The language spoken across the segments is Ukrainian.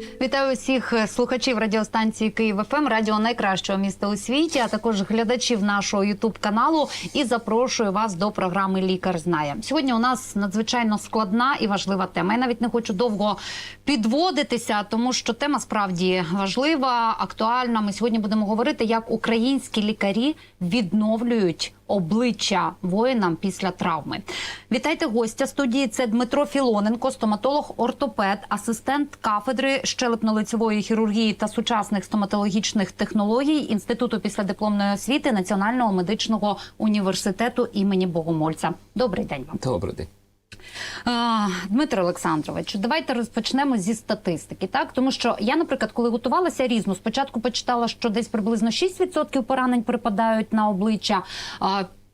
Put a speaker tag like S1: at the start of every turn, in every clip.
S1: Вітаю всіх слухачів радіостанції Київ ФМ, радіо найкращого міста у світі, а також глядачів нашого Ютуб каналу. І запрошую вас до програми Лікар знає. Сьогодні у нас надзвичайно складна і важлива тема. Я навіть не хочу довго підводитися, тому що тема справді важлива, актуальна. Ми сьогодні будемо говорити, як українські лікарі відновлюють обличчя воїнам після травми. Вітайте гостя студії. Це Дмитро Філоненко, стоматолог, ортопед, асистент кафедри щелепно-лицевої хірургії та сучасних стоматологічних технологій Інституту післядипломної освіти Національного медичного університету імені Богомольця. Добрий день вам.
S2: Добрий день.
S1: Дмитро Олександрович, давайте розпочнемо зі статистики, так тому що я, наприклад, коли готувалася різно, спочатку почитала, що десь приблизно 6% поранень припадають на обличчя.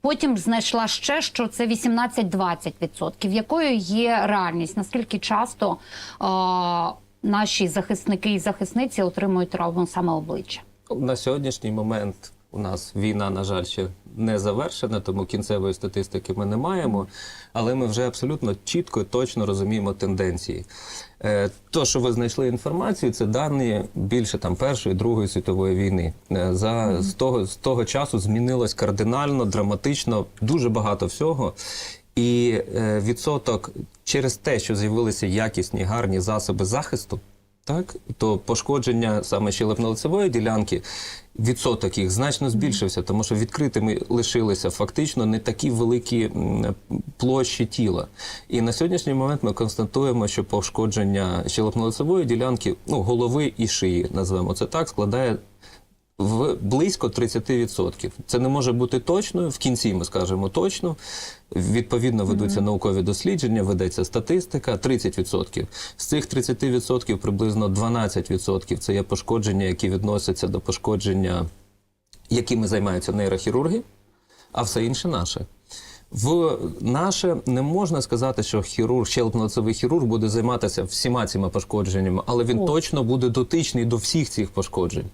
S1: Потім знайшла ще, що це 18-20%. Якою є реальність? Наскільки часто а, наші захисники і захисниці отримують травму саме обличчя?
S2: На сьогоднішній момент у нас війна, на жаль, ще не завершена, тому кінцевої статистики ми не маємо. Але ми вже абсолютно чітко і точно розуміємо тенденції. Е, То, що ви знайшли інформацію, це дані більше там Першої, Другої світової війни. Е, За з того з того часу змінилось кардинально, драматично, дуже багато всього. І е, відсоток через те, що з'явилися якісні гарні засоби захисту, так то пошкодження саме щелепно-лицевої ділянки, відсоток їх значно збільшився, тому що відкритими лишилися фактично не такі великі площі тіла. І на сьогоднішній момент ми констатуємо, що пошкодження щелепно-лицевої ділянки, ну голови і шиї, називаємо це так, складає в близько 30%. Це не може бути точно. В кінці ми скажемо точно. Відповідно, ведуться наукові дослідження, ведеться статистика. 30%. З цих 30% приблизно 12% це є пошкодження, які відносяться до пошкодження, якими займаються нейрохірурги, а все інше наше. В наше не можна сказати, що хірург, щелепно-лицевий хірург буде займатися всіма цими пошкодженнями, але він
S1: О.
S2: точно буде дотичний до всіх цих пошкоджень,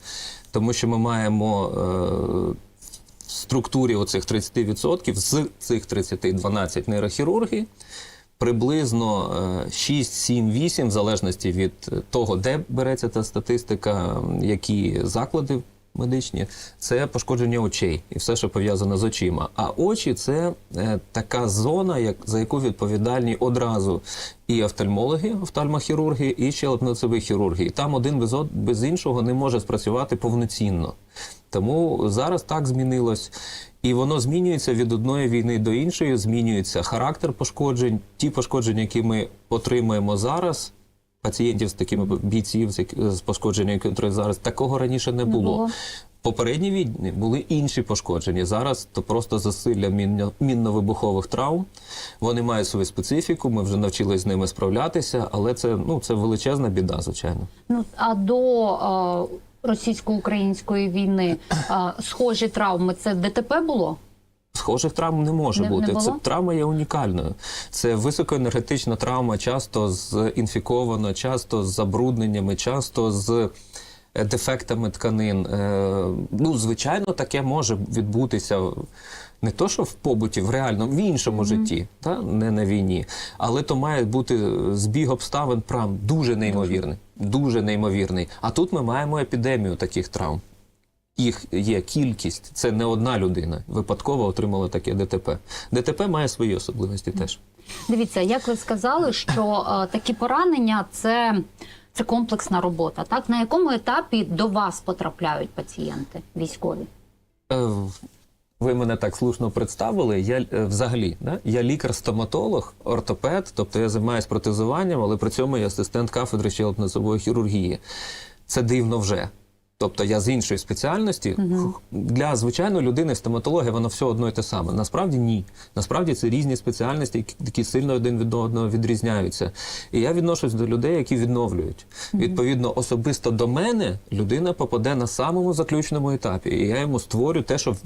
S2: тому що ми маємо е, в структурі оцих 30%, з цих 30 12 нейрохірурги. Приблизно е, 6, 7, 8, в залежності від того, де береться та статистика, які заклади медичні, це пошкодження очей і все, що пов'язано з очима. А очі це е, така зона, як, за яку відповідальні одразу і офтальмологи, офтальмохірурги, і щелепно-лицеві хірурги. І там один без, без іншого не може спрацювати повноцінно. Тому зараз так змінилось. І воно змінюється від одної війни до іншої, змінюється характер пошкоджень. Ті пошкодження, які ми отримуємо зараз, пацієнтів з такими бійців з пошкодженням, які зараз такого раніше не було.
S1: було.
S2: Попередні війни були інші пошкодження. Зараз то просто засилля мінно- мінно-вибухових травм. Вони мають свою специфіку. Ми вже навчились з ними справлятися, але це ну це величезна біда, звичайно.
S1: Ну а до е, російсько-української війни е, схожі травми це ДТП було?
S2: Схожих травм не може
S1: Не- не
S2: бути.
S1: було?
S2: Це травма є унікальною. Це високоенергетична травма, часто з інфікована, часто з забрудненнями, часто з е, дефектами тканин. Е, Ну, звичайно, таке може відбутися. Не то, що в побуті, в реальному, в іншому житті, та? не на війні. Але то має бути збіг обставин прям дуже неймовірний. Дуже неймовірний. А тут ми маємо епідемію таких травм їх є кількість, це не одна людина випадково отримала таке ДТП. ДТП має свої особливості теж.
S1: Дивіться, як ви сказали, що е, такі поранення це, це комплексна робота. Так на якому етапі до вас потрапляють пацієнти військові?
S2: Е, Ви мене так слушно представили. Я е, взагалі да? я лікар-стоматолог, ортопед, тобто я займаюся протезуванням, але при цьому я асистент кафедри щелепно-носової хірургії. Це дивно вже. Тобто я з іншої спеціальності для звичайної людини стоматологія воно все одно і те саме. Насправді ні. Насправді це різні спеціальності, які, які сильно один від одного відрізняються. І я відношусь до людей, які відновлюють. Відповідно, особисто до мене людина попаде на самому заключному етапі, і я йому створю те, що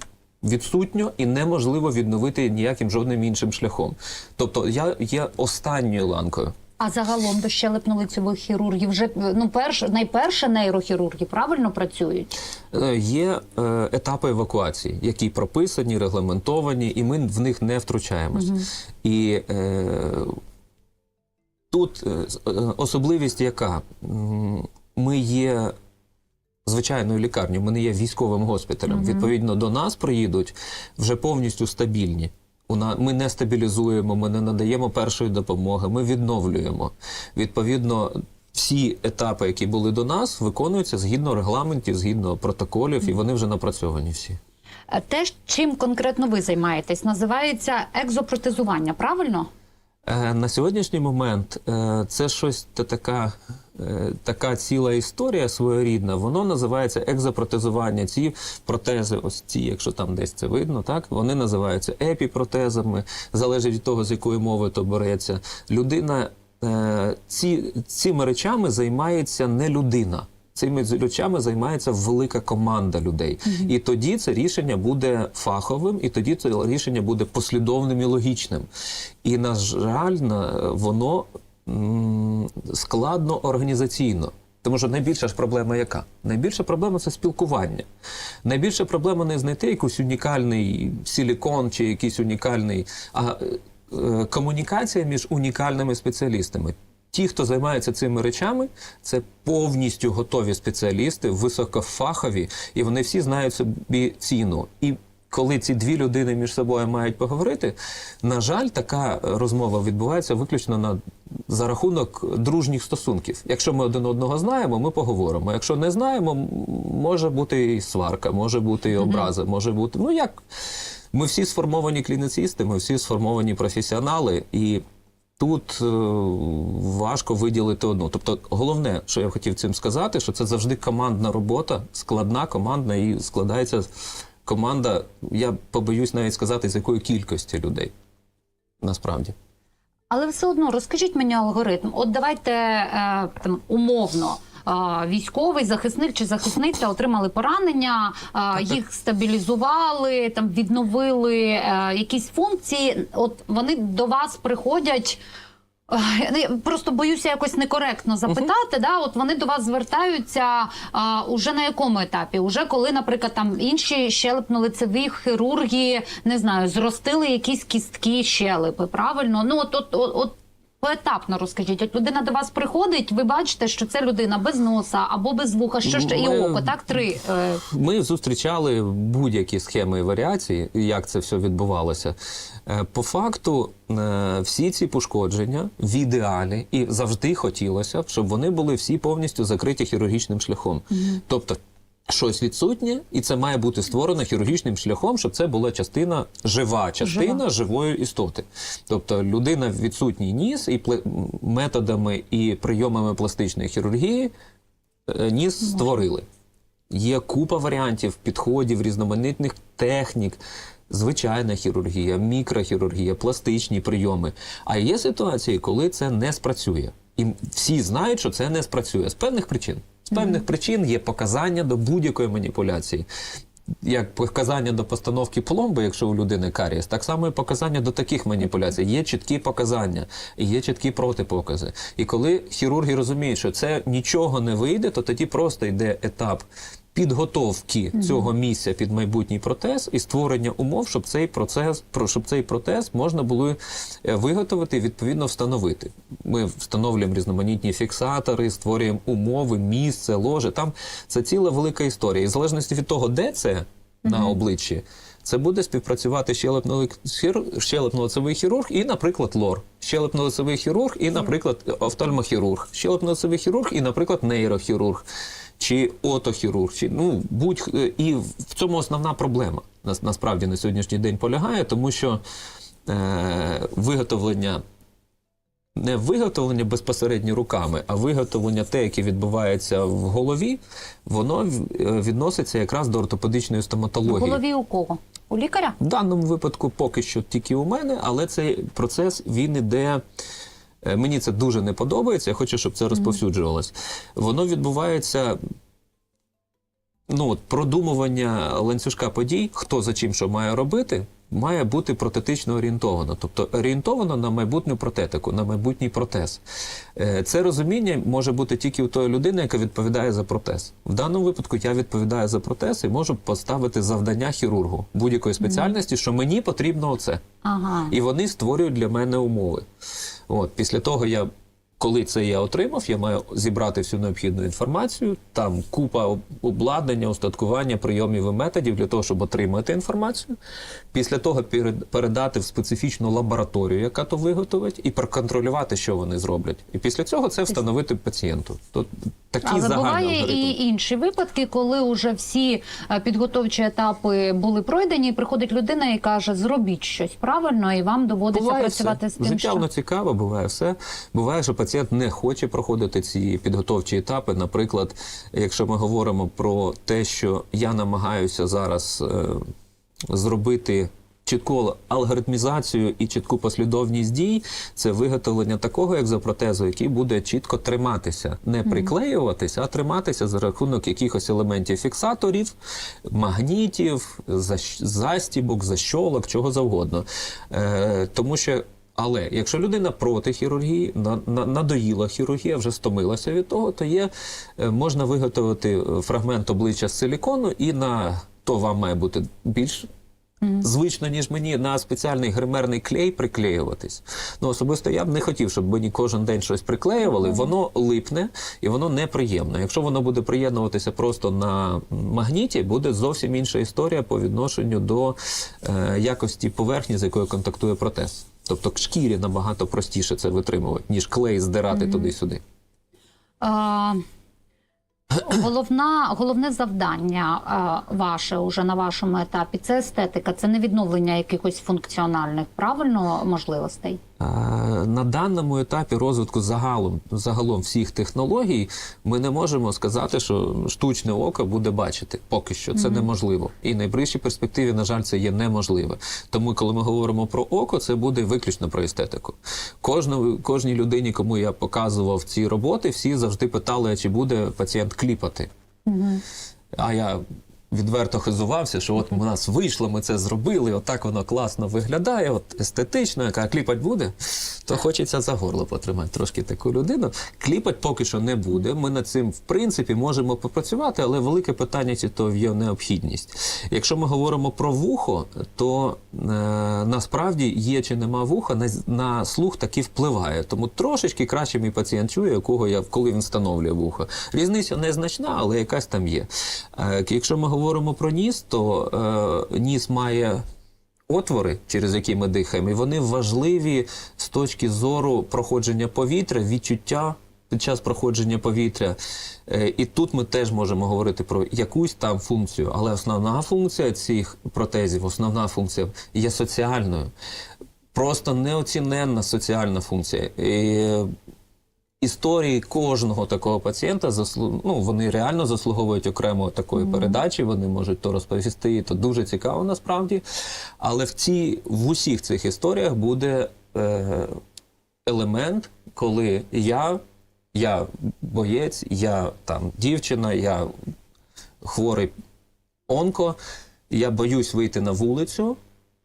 S2: відсутньо і неможливо відновити ніяким жодним іншим шляхом. Тобто я є останньою ланкою.
S1: А загалом до щелепно-лицевих хірургів вже ну перш найперше нейрохірурги правильно працюють.
S2: Е, Є е, етапи евакуації, які прописані, регламентовані, і ми в них не втручаємось. І е, тут е, е, особливість яка? Ми є звичайною лікарнею, ми не є військовим госпіталем. Відповідно, до нас приїдуть вже повністю стабільні. Ми не стабілізуємо, ми не надаємо першої допомоги, ми відновлюємо. Відповідно, всі етапи, які були до нас, виконуються згідно регламентів, згідно протоколів, і вони вже напрацьовані всі.
S1: Е, Те, чим конкретно ви займаєтесь, називається екзопротезування, правильно?
S2: Е, На сьогоднішній момент е, це щось така, така ціла історія своєрідна. Воно називається екзопротезування. Ці протези, ось ці, якщо там десь це видно, так вони називаються епіпротезами. Залежить від того, з якої мови то береться. Людина е, ці, цими речами займається не людина. Цими речами займається велика команда людей. І тоді це рішення буде фаховим, і тоді це рішення буде послідовним і логічним. І, на жаль, воно складно організаційно. Тому що найбільша ж проблема яка? Найбільша проблема це спілкування. Найбільша проблема не знайти якийсь унікальний силікон чи якийсь унікальний, а е, комунікація між унікальними спеціалістами. Ті, хто займається цими речами, це повністю готові спеціалісти, високофахові, і вони всі знають собі ціну. І коли ці дві людини між собою мають поговорити, на жаль, така розмова відбувається виключно на за рахунок дружніх стосунків. Якщо ми один одного знаємо, ми поговоримо. Якщо не знаємо, може бути і сварка, може бути і образа, може бути. Ну як ми всі сформовані клініцисти, ми всі сформовані професіонали, і тут е, важко виділити одну. Тобто, головне, що я хотів цим сказати, що це завжди командна робота, складна командна, і складається команда. Я побоюсь навіть сказати, з якої кількості людей. Насправді.
S1: Але все одно розкажіть мені алгоритм. От давайте е, там умовно. е, Військовий захисник чи захисниця отримали поранення, е, їх стабілізували, там відновили е, якісь функції. От вони до вас приходять. Е, я Просто боюся якось некоректно запитати. Да, от вони до вас звертаються а, уже на якому етапі? Уже коли, наприклад, там інші щелепно-лицеві хірурги не знаю, зростили якісь кістки щелепи. Правильно? Ну от, от, от, от поетапно розкажіть. От людина до вас приходить, ви бачите, що це людина без носа або без вуха, що ще і око. Так, три. Е,
S2: Ми зустрічали будь-які схеми і варіації, як це все відбувалося. Е, По факту, е, всі ці пошкодження в ідеалі і завжди хотілося б, щоб вони були всі повністю закриті хірургічним шляхом. Тобто. Щось відсутнє, і це має бути створено хірургічним шляхом, щоб це була частина жива, частина
S1: Жива.
S2: живої істоти. Тобто людина відсутній ніс і методами і прийомами пластичної хірургії е, ніс створили. Є купа варіантів, підходів, різноманітних технік. Звичайна хірургія, мікрохірургія, пластичні прийоми. А є ситуації, коли це не спрацює. І всі знають, що це не спрацює з певних причин. З певних причин є показання до будь-якої маніпуляції. Як показання до постановки пломби, якщо у людини карієс, так само і показання до таких маніпуляцій. Є чіткі показання, є чіткі протипокази. І коли хірурги розуміють, що це нічого не вийде, то тоді просто йде етап підготовки цього місця під майбутній протез і створення умов, щоб цей процес, про- щоб цей протез можна було е, виготовити і відповідно встановити. Ми встановлюємо різноманітні фіксатори, створюємо умови, місце, ложе. Там це ціла велика історія. І в залежності від того, де це на обличчі. Це буде співпрацювати щелепно-лицевий хірург і, наприклад, лор. Щелепно-лицевий хірург і, наприклад, офтальмохірург. Щелепно-лицевий хірург і, наприклад, нейрохірург. Чи отохірург, чи ну будь і в цьому основна проблема нас- насправді на сьогоднішній день полягає, тому що е, виготовлення не виготовлення безпосередньо руками, а виготовлення те, яке відбувається в голові, воно е, відноситься якраз до ортопедичної стоматології.
S1: в голові у кого? У лікаря?
S2: В даному випадку поки що тільки у мене, але цей процес він іде. Е, Мені це дуже не подобається. Я хочу, щоб це розповсюджувалось. Воно відбувається. Ну, от, продумування ланцюжка подій, хто за чим що має робити, має бути протетично орієнтовано, тобто орієнтовано на майбутню протетику, на майбутній протез. Е, Це розуміння може бути тільки у тої людини, яка відповідає за протез. В даному випадку я відповідаю за протез і можу поставити завдання хірургу будь-якої спеціальності, що мені потрібно оце.
S1: Ага.
S2: І вони створюють для мене умови. От, після того я. Коли це я отримав, я маю зібрати всю необхідну інформацію. Там купа обладнання, устаткування, прийомів і методів для того, щоб отримати інформацію. Після того передати в специфічну лабораторію, яка то виготовить, і проконтролювати, що вони зроблять. І після цього це встановити пацієнту. То такий
S1: Але буває
S2: алгоритм.
S1: і інші випадки, коли вже всі е, підготовчі етапи були пройдені, і приходить людина і каже: зробіть щось правильно, і вам доводиться
S2: Буває
S1: працювати
S2: все.
S1: з тим,
S2: Життя
S1: що
S2: воно цікаве, буває все. Буває, що пацієнт не хоче проходити ці підготовчі етапи. Наприклад, якщо ми говоримо про те, що я намагаюся зараз е, зробити. Чітку алгоритмізацію і чітку послідовність дій це виготовлення такого екзопротезу, який буде чітко триматися, не приклеюватися, а триматися за рахунок якихось елементів фіксаторів, магнітів, застібок, защолок, чого завгодно. Е, тому що але якщо людина проти хірургії, на, на, надоїла хірургія, вже стомилася від того, то є, е, можна виготовити е, фрагмент обличчя з силікону і на то вам має бути більш звично, ніж мені, на спеціальний гримерний клей приклеюватись. Ну, особисто я б не хотів, щоб мені кожен день щось приклеювали. Воно липне і воно неприємно. Якщо воно буде приєднуватися просто на магніті, буде зовсім інша історія по відношенню до е, якості поверхні, з якою контактує протез. Тобто к шкірі набагато простіше це витримувати, ніж клей здирати туди-сюди.
S1: А, Головна, головне завдання а, ваше уже на вашому етапі це естетика, це не відновлення якихось функціональних правильно можливостей.
S2: На даному етапі розвитку загалом, загалом всіх технологій ми не можемо сказати, що штучне око буде бачити. Поки що це неможливо. І в найближчій перспективі, на жаль, це є неможливе. Тому, коли ми говоримо про око, це буде виключно про естетику. Кожну, кожній людині, кому я показував ці роботи, всі завжди питали, чи буде пацієнт кліпати. А я відверто хизувався, що от у нас вийшло, ми це зробили, отак воно класно виглядає, от естетично, яка кліпать буде, то хочеться за горло потримати трошки таку людину. Кліпать поки що не буде. Ми над цим, в принципі, можемо попрацювати, але велике питання, чи то є необхідність. Якщо ми говоримо про вухо, то е, насправді є чи нема вуха, на, на слух таки впливає. Тому трошечки краще мій пацієнт чує, якого я коли він встановлює вухо. Різниця незначна, але якась там є. Е, якщо ми говоримо про ніс, то е, ніс має. Отвори, через які ми дихаємо, і вони важливі з точки зору проходження повітря, відчуття під час проходження повітря. Е, І тут ми теж можемо говорити про якусь там функцію, але основна функція цих протезів, основна функція є соціальною. Просто неоціненна соціальна функція. І історії кожного такого пацієнта заслу... ну, вони реально заслуговують окремо такої передачі. Вони можуть то розповісти, і то дуже цікаво насправді. Але в ці в усіх цих історіях буде е, елемент, коли я, я боєць, я там дівчина, я хворий онко, я боюсь вийти на вулицю,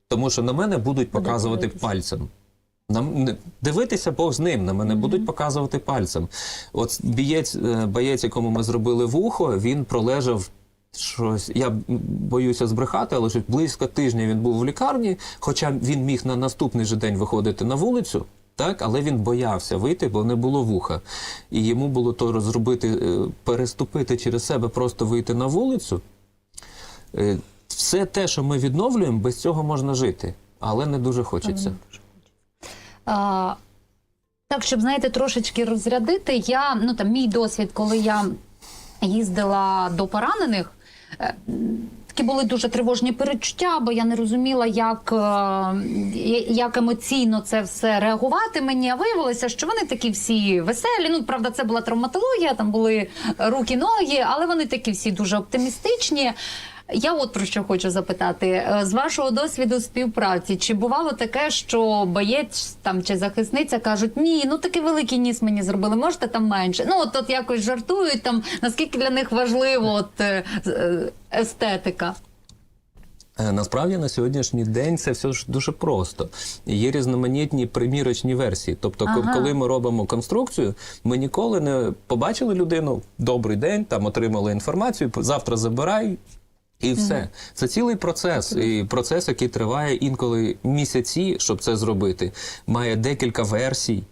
S2: тому що на мене будуть показувати пальцем. Нам не- дивитися Бог з ним, на мене будуть показувати пальцем. От бієць, е, боєць, якому ми зробили вухо, він пролежав щось. Я боюся збрехати, але щось близько тижня він був в лікарні, хоча він міг на наступний же день виходити на вулицю. Так, але він боявся вийти, бо не було вуха. І йому було то розробити, е, переступити через себе, просто вийти на вулицю. Е, Все те, що ми відновлюємо, без цього можна жити, але не дуже хочеться.
S1: Так, щоб знаєте, трошечки розрядити, я ну там мій досвід, коли я їздила до поранених. е, Такі були дуже тривожні перечуття, бо я не розуміла, як, е, як емоційно це все реагувати мені. А виявилося, що вони такі всі веселі. Ну, правда, це була травматологія, там були руки, ноги, але вони такі всі дуже оптимістичні. Я от про що хочу запитати Е, з вашого досвіду співпраці. Чи бувало таке, що боєць там чи захисниця кажуть, ні, ну такий великий ніс мені зробили, можете там менше? Ну от, от якось жартують там, наскільки для них важливо от е, е, естетика.
S2: Насправді на сьогоднішній день це все ж дуже просто. Є різноманітні примірочні версії. Тобто,
S1: Ага.
S2: коли ми робимо конструкцію, ми ніколи не побачили людину. Добрий день, там отримали інформацію. завтра забирай. І все. Це цілий процес. І процес, який триває інколи місяці, щоб це зробити, має декілька версій.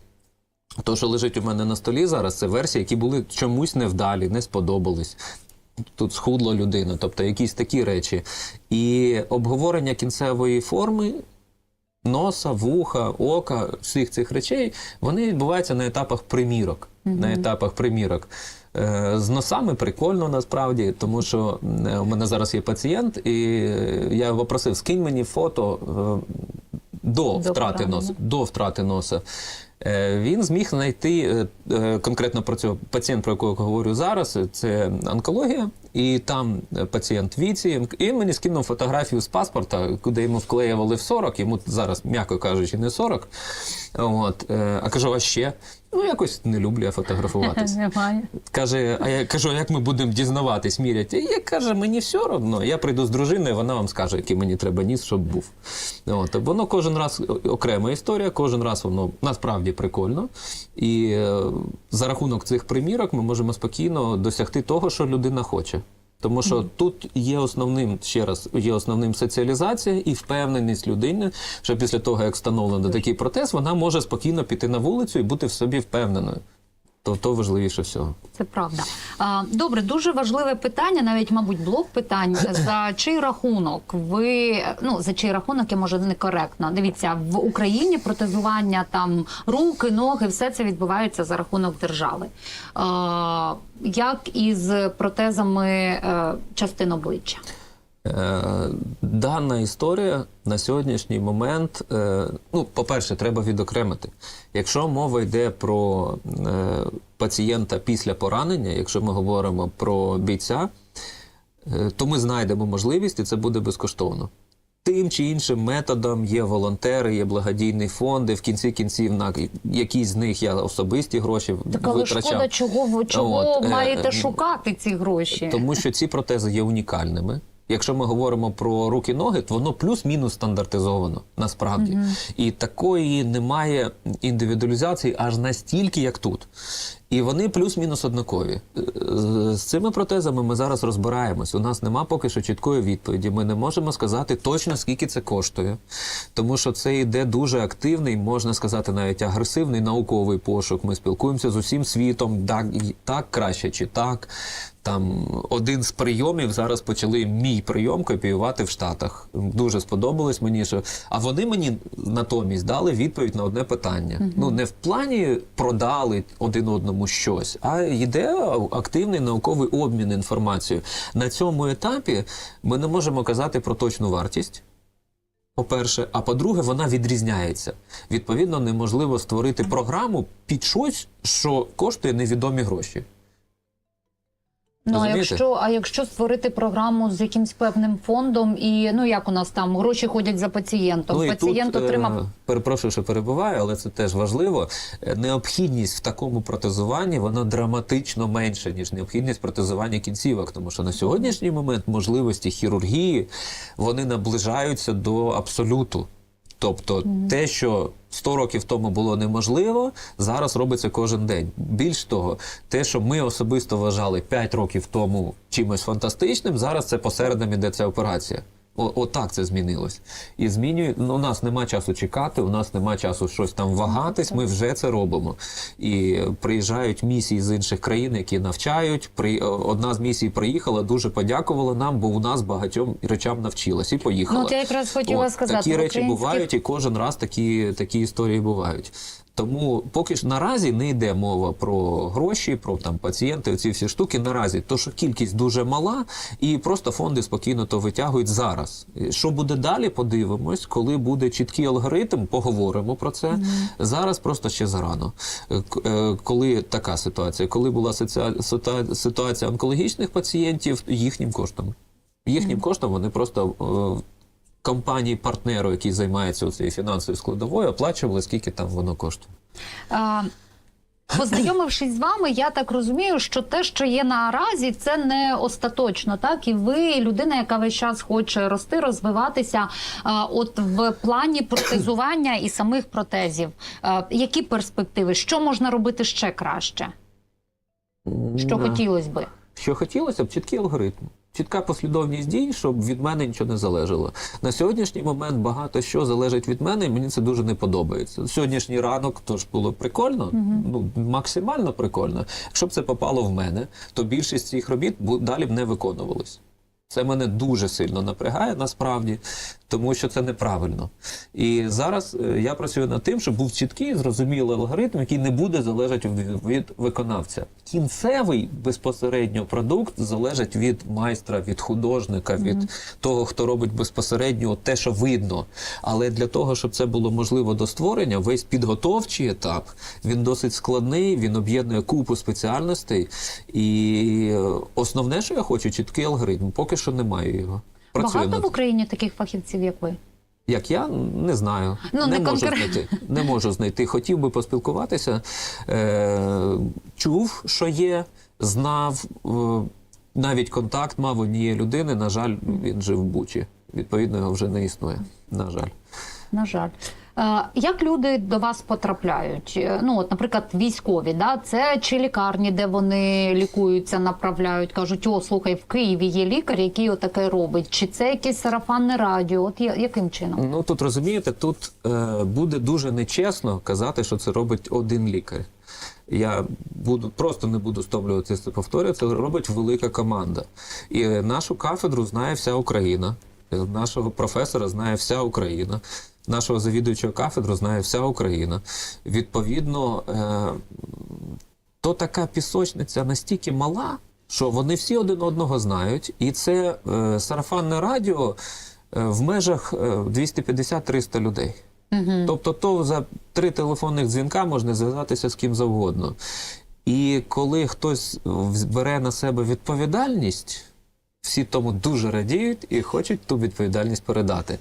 S2: То, що лежить у мене на столі зараз, це версії, які були чомусь невдалі, не сподобались. Тут схудла людина, тобто якісь такі речі. І обговорення кінцевої форми носа, вуха, ока, всіх цих речей, вони відбуваються на етапах примірок. На етапах примірок. Е, З носами прикольно насправді, тому що е, у мене зараз є пацієнт, і е, я його просив, скинь мені фото до, до, втрати носа. До втрати носа. Е, Він зміг знайти е, е, конкретно про цього пацієнт, про якого я говорю зараз. е, Це онкологія, і там е, пацієнт віці. І мені скинув фотографію з паспорта, куди йому вклеювали в 40, йому зараз, м'яко кажучи, не 40. От, е, а кажу, а ще? Ну, якось не люблю я фотографуватися.
S1: Немає.
S2: Каже, а я кажу, а як ми будемо дізнаватись, міряти? І я каже, мені все одно. Я прийду з дружиною, вона вам скаже, який мені треба ніс, щоб був. От, воно кожен раз окрема історія, кожен раз воно насправді прикольно. І е, за рахунок цих примірок ми можемо спокійно досягти того, що людина хоче. Тому що тут є основним ще раз, є основним соціалізація і впевненість людини, що після того, як встановлено такий протез, вона може спокійно піти на вулицю і бути в собі впевненою. То, то важливіше всього.
S1: Це правда. Добре, дуже важливе питання, навіть, мабуть, блок питань. За чий рахунок ви ну за чий рахунок я може некоректно. Дивіться, в Україні протезування там руки, ноги, все це відбувається за рахунок держави. Як із протезами е, частин обличчя?
S2: Е, Дана історія на сьогоднішній момент, е, ну, по-перше, треба відокремити. Якщо мова йде про е, пацієнта після поранення, якщо ми говоримо про бійця, то ми знайдемо можливість, і це буде безкоштовно. Тим чи іншим методом є волонтери, є благодійні фонди. В кінці кінців на якісь з них я особисті гроші
S1: Так але
S2: витрачав.
S1: шкода, чого ви чого
S2: От,
S1: маєте
S2: е,
S1: шукати ці гроші?
S2: Тому що ці протези є унікальними. Якщо ми говоримо про руки-ноги, то воно плюс-мінус стандартизовано насправді. І такої немає індивідуалізації аж настільки, як тут. І вони плюс-мінус однакові. Е, З цими протезами ми зараз розбираємось. У нас нема поки що чіткої відповіді. Ми не можемо сказати точно, скільки це коштує. Тому що це йде дуже активний, можна сказати, навіть агресивний науковий пошук. Ми спілкуємося з усім світом, так, так краще чи так. Там один з прийомів зараз почали мій прийом копіювати в Штатах. Дуже сподобалось мені, що а вони мені натомість дали відповідь на одне питання. Ну не в плані продали один одному щось, а йде активний науковий обмін інформацією. На цьому етапі ми не можемо казати про точну вартість. По-перше, а по-друге, вона відрізняється. Відповідно, неможливо створити програму під щось, що коштує невідомі гроші.
S1: Ну, а якщо, а якщо створити програму з якимсь певним фондом, і ну як у нас там гроші ходять за пацієнтом,
S2: і
S1: пацієнт
S2: тут, е,
S1: отримав
S2: Перепрошую, що перебуваю, але це теж важливо. Е, Необхідність в такому протезуванні вона драматично менша, ніж необхідність протезування кінцівок. Тому що на сьогоднішній момент можливості хірургії вони наближаються до абсолюту. Тобто те, що 100 років тому було неможливо, зараз робиться кожен день. Більш того, те, що ми особисто вважали 5 років тому чимось фантастичним, зараз це посередом іде ця операція. О, отак це змінилось. І змінює. Ну, у нас нема часу чекати, у нас нема часу щось там вагатись. Ми вже це робимо. І приїжджають місії з інших країн, які навчають. При одна з місій приїхала, дуже подякувала нам, бо у нас багатьом речам навчилась і поїхала.
S1: Ну, я якраз хотіла
S2: От,
S1: сказати,
S2: такі речі
S1: українських-
S2: бувають, і кожен раз такі, такі історії бувають. Тому поки ж наразі не йде мова про гроші, про там пацієнти, ці всі штуки. Наразі то, що кількість дуже мала, і просто фонди спокійно то витягують зараз. Що буде далі? Подивимось, коли буде чіткий алгоритм, поговоримо про це. Зараз просто ще зарано. Е, е, Коли така ситуація, коли була ситуація онкологічних пацієнтів, їхнім коштом. Їхнім коштом вони просто е, компанії партнеру, які займаються цією фінансовою складовою, оплачували, скільки там воно коштує.
S1: А, Познайомившись з вами, я так розумію, що те, що є наразі, це не остаточно, так і ви людина, яка весь час хоче рости, розвиватися. От в плані протезування і самих протезів, які перспективи? Що можна робити ще краще? Що хотілося би?
S2: Що хотілося б, чіткий алгоритм. Чітка послідовність дій, щоб від мене нічого не залежало. На сьогоднішній момент багато що залежить від мене, і мені це дуже не подобається. Сьогоднішній ранок то ж було прикольно, ну максимально прикольно. Якщо б це попало в мене, то більшість цих робіт далі б не виконувались. Це мене дуже сильно напрягає насправді, тому що це неправильно. І зараз е, я працюю над тим, щоб був чіткий, зрозумілий алгоритм, який не буде залежати від, виконавця. Кінцевий безпосередньо продукт залежить від майстра, від художника, від того, хто робить безпосередньо те, що видно. Але для того, щоб це було можливо до створення, весь підготовчий етап він досить складний, він об'єднує купу спеціальностей. І е, основне, що я хочу, чіткий алгоритм. Поки що немає його. Працюю
S1: Багато
S2: над
S1: в Україні таких фахівців, як ви?
S2: як я не знаю,
S1: Ну,
S2: не,
S1: не
S2: можу
S1: конкрет-
S2: знайти. Не можу знайти. Хотів би поспілкуватися. Е, чув, що є, знав. Е, навіть контакт мав однієї людини. На жаль, він жив в Бучі. Відповідно, його вже не існує. На жаль.
S1: На жаль. Як люди до вас потрапляють? Е, Ну, от, наприклад, військові, да? це чи лікарні, де вони лікуються, направляють, кажуть, о, слухай, в Києві є лікар, який отаке робить, чи це якесь сарафанне радіо? От яким чином?
S2: Ну тут розумієте, тут е, буде дуже нечесно казати, що це робить один лікар. Я буду просто не буду стомлюватися це повторювати. Це робить велика команда. І нашу кафедру знає вся Україна. Нашого професора знає вся Україна. Нашого завідуючого кафедру знає вся Україна. Відповідно, е, то така пісочниця настільки мала, що вони всі один одного знають, і це е, сарафанне радіо е, в межах е, 250-300 людей.
S1: Угу.
S2: Тобто, то за три телефонних дзвінка можна зв'язатися з ким завгодно. І коли хтось бере на себе відповідальність, всі тому дуже радіють і хочуть ту відповідальність передати.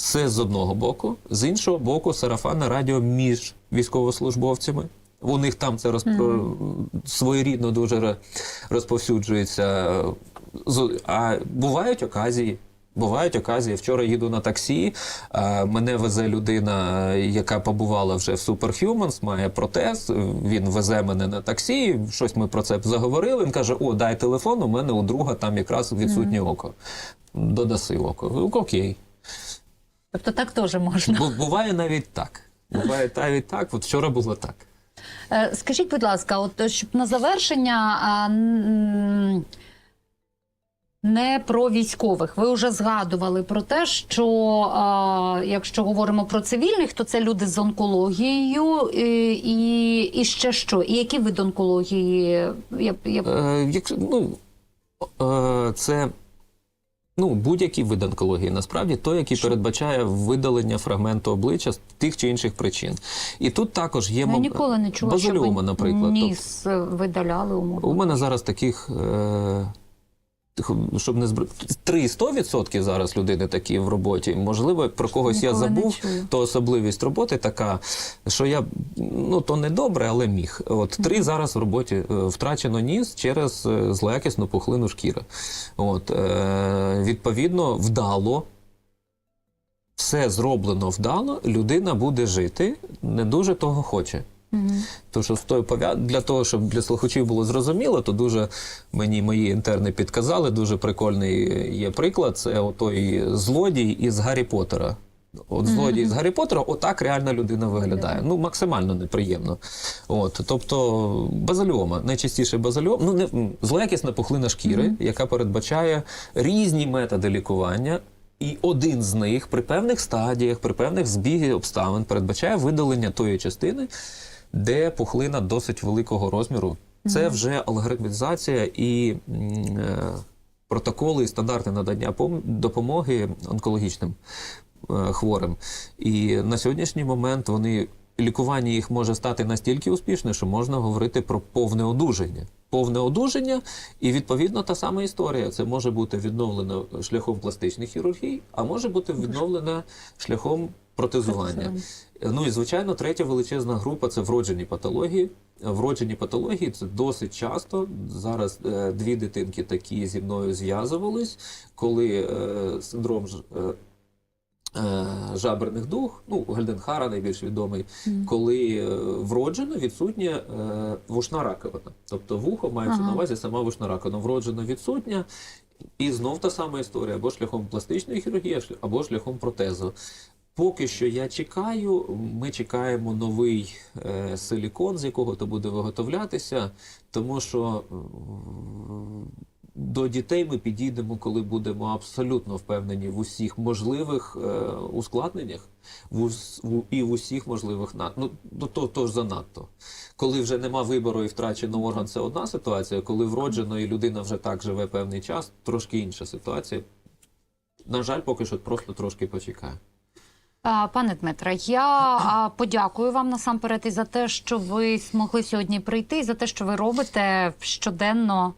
S2: Е, Це з одного боку, з іншого боку, сарафанне радіо між військовослужбовцями. У них там це розпро... своєрідно дуже розповсюджується. А бувають оказії. Бувають оказії. Вчора їду на таксі. Мене везе людина, яка побувала вже в Superhumans, має протез. Він везе мене на таксі. Щось ми про це заговорили. Він каже: О, дай телефон. У мене у друга там якраз відсутнє око. Додаси око. Окей.
S1: Тобто так теж можна.
S2: Бу- Буває навіть так. Буває навіть так. От вчора було так.
S1: Е, Скажіть, будь ласка, от щоб на завершення а, не про військових. Ви вже згадували про те, що а, якщо говоримо про цивільних, то це люди з онкологією і, і, і ще що? І які вид онкології? Я, я...
S2: Е, якщо, ну, е, це ну, будь-який вид онкології, насправді той, який передбачає видалення фрагменту обличчя з тих чи інших причин. І тут також є
S1: Я
S2: мом-
S1: ніколи не чула, базальома,
S2: наприклад.
S1: ніс е, видаляли умовно.
S2: У мене зараз таких. Е, щоб не збр... 300% зараз людини такі в роботі. Можливо, про когось я
S1: Ніколи не
S2: забув, то особливість роботи така, що я ну то не добре, але міг. От три зараз в роботі е, втрачено ніс через е, злоякісну пухлину шкіри. От е, відповідно, вдало. Все зроблено вдало, людина буде жити, не дуже того хоче.
S1: Мгм.
S2: Тому що з тою пов'я... для того, щоб для слухачів було зрозуміло, то дуже мені мої інтерни підказали. Дуже прикольний є приклад. Це отой злодій із Гаррі Поттера. От злодій з Гаррі Поттера, отак реальна людина виглядає. Ну, максимально неприємно. От, тобто, базальома, найчастіше базальом, ну не злоякісна пухлина шкіри, яка передбачає різні методи лікування. І один з них при певних стадіях, при певних збігах обставин передбачає видалення тої частини, де пухлина досить великого розміру. Це вже алгоритмізація і е, протоколи і стандарти надання допомоги онкологічним е, хворим. І на сьогоднішній момент вони лікування їх може стати настільки успішне, що можна говорити про повне одужання. повне одужання, і відповідно та сама історія. Це може бути відновлено шляхом пластичних хірургій, а може бути відновлено шляхом протезування. Ну і звичайно, третя величезна група це вроджені патології. Вроджені патології це досить часто. Зараз е, дві дитинки такі зі мною зв'язувались, коли е, синдром е, жаберних дух, ну Гальденхара найбільш відомий, коли е, вроджено відсутня е, вушна раковина. Тобто вухо мається
S1: Ага.
S2: на увазі сама вушна раковина. Вроджено відсутня. І знов та сама історія, або шляхом пластичної хірургії, або шляхом протезу. Поки що я чекаю, ми чекаємо новий е, силікон, з якого то буде виготовлятися, тому що до дітей ми підійдемо, коли будемо абсолютно впевнені в усіх можливих е, ускладненнях в в, і в усіх можливих над... ну, то, то ж занадто. Коли вже нема вибору і втрачено орган, це одна ситуація. Коли вроджено і людина вже так живе певний час, трошки інша ситуація. На жаль, поки що просто трошки почекає.
S1: Пане Дмитре, я подякую вам насамперед і за те, що ви змогли сьогодні прийти, і за те, що ви робите щоденно,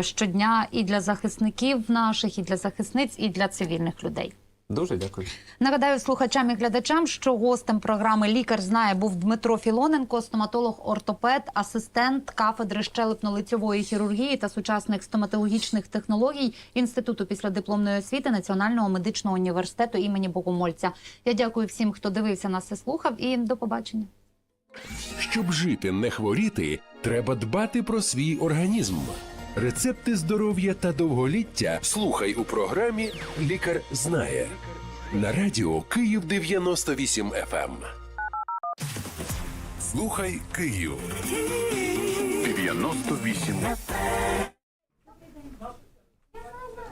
S1: щодня і для захисників наших, і для захисниць, і для цивільних людей.
S2: Дуже дякую.
S1: Нагадаю слухачам і глядачам, що гостем програми Лікар знає був Дмитро Філоненко, стоматолог-ортопед, асистент кафедри щелепно-лицьової хірургії та сучасних стоматологічних технологій Інституту післядипломної освіти Національного медичного університету імені Богомольця. Я дякую всім, хто дивився нас і слухав, і до побачення.
S3: Щоб жити, не хворіти, треба дбати про свій організм. Рецепти здоров'я та довголіття слухай у програмі Лікар знає на радіо Київ 98 FM.
S4: Слухай Київ 98